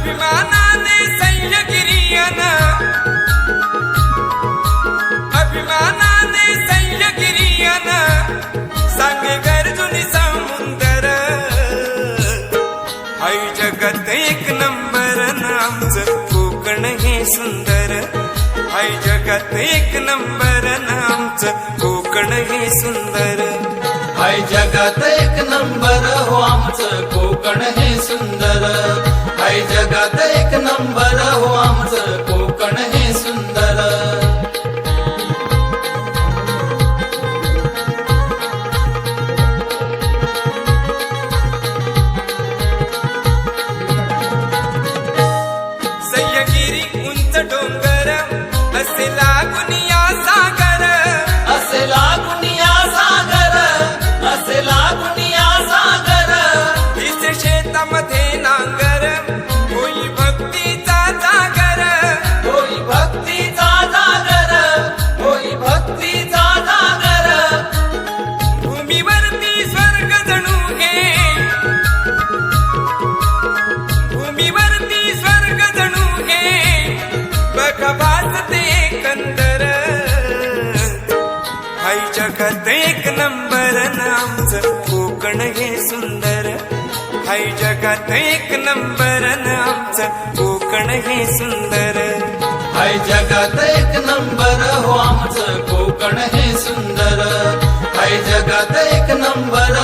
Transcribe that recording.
अभिमानाने सह्यगिरियन अभिमानाने सह्यगिरियन सांगे गर्जुनी समुंदर. आई जगात एक नंबर नामचं कोकण हे सुंदर. आई जगात एक नंबर नामचं कोकण हे सुंदर. आई जगात एक नंबर हो आमचं कोकण जगात एक नंबर नामचं कोकण हे सुंदर. हाय जगात एक नंबर नामचं कोकण हे सुंदर. हाय जगात एक नंबर हो आमचं कोकण हे सुंदर. हाय जगात एक नंबर